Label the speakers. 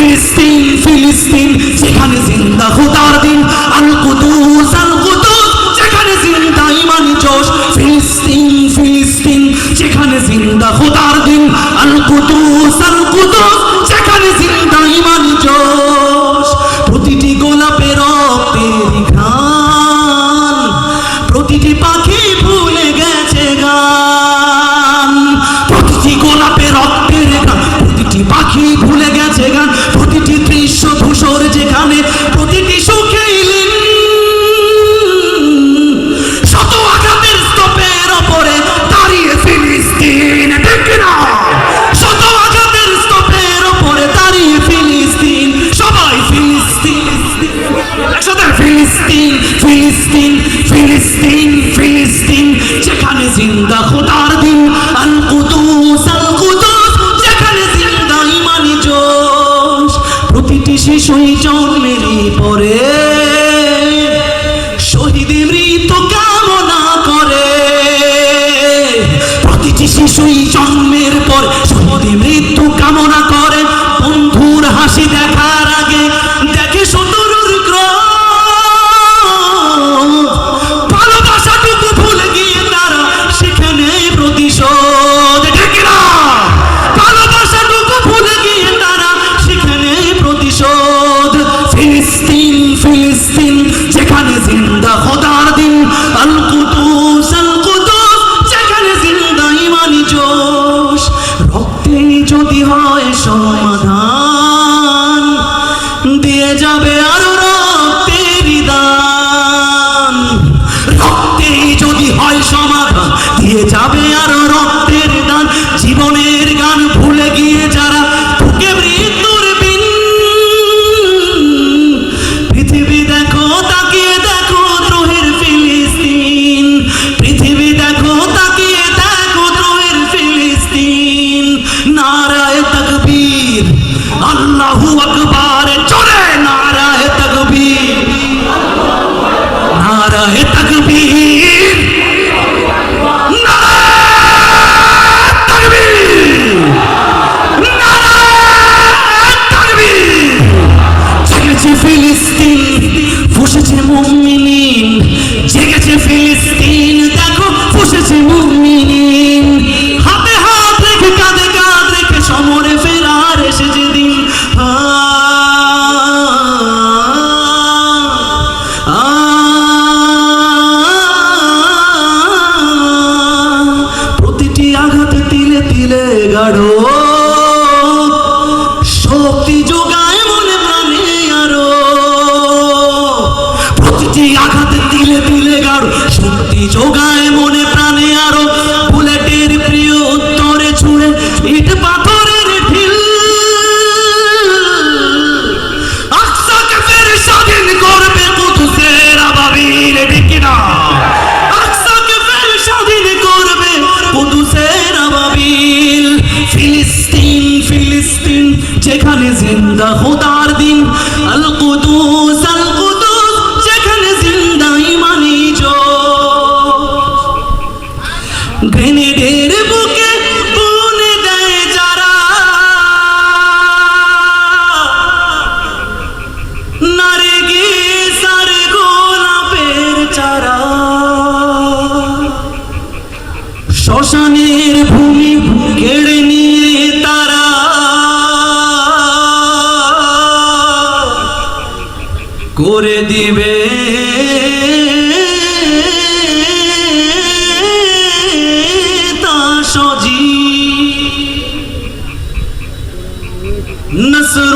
Speaker 1: ফিলিস্তিন ফিলিস্তিন, যেখানে জিন্দা খোদার দিন আল কুদুস আল কুদুস যেখানে জিন্দা ইমানি জোশ, ফিলিস্তিন ফিলিস্তিন, যেখানে জিন্দা খোদার দিন আল কুদুস আল কুদুস যেখানে জিন্দা ইমানি জোশ। প্রতিটি গোলাপের রক্তের ঘ্রাণ, প্রতিটি পাখি ভুলে গেছে গান, প্রতিটি গোলাপে রক্তের গান প্রতিটি পাখি জিন্দা খোদার দিন, আল কুদুস আল কুদুস, যেখানে জিন্দা ইমানি জোশ। প্রতিটি শিশুই জন্মেরই পরে শহীদ মৃত কামনা করে। প্রতিটি শিশুই জন্মের পর দিয়ে যাবে আরও রক্তের দান। জীবনের গান ভুলে গিয়ে যারা মৃত্যুর বিন। পৃথিবী দেখো, তাকিয়ে দেখো দ্রোহের ফিলিস্তিন। পৃথিবী দেখো, তাকিয়ে দেখো দ্রোহের ফিলিস্তিন। নারায় তকবীর, আল্লাহু আকবার। চলে নারায় তকবীর। নারায় তকবীর। প্রতিটি আঘাত তিলে তিলে গাড়ো শক্তি যোগায় মনে প্রাণে আরও। প্রতিটি আঘাত তিলে তিলে গাড়ো শক্তি যোগায় জিন্দা খোদার দিন আল কুদুস আল কুদুস যেখানে জিন্দা ইমানি জোশ গ্রেনেডের বুকে نصر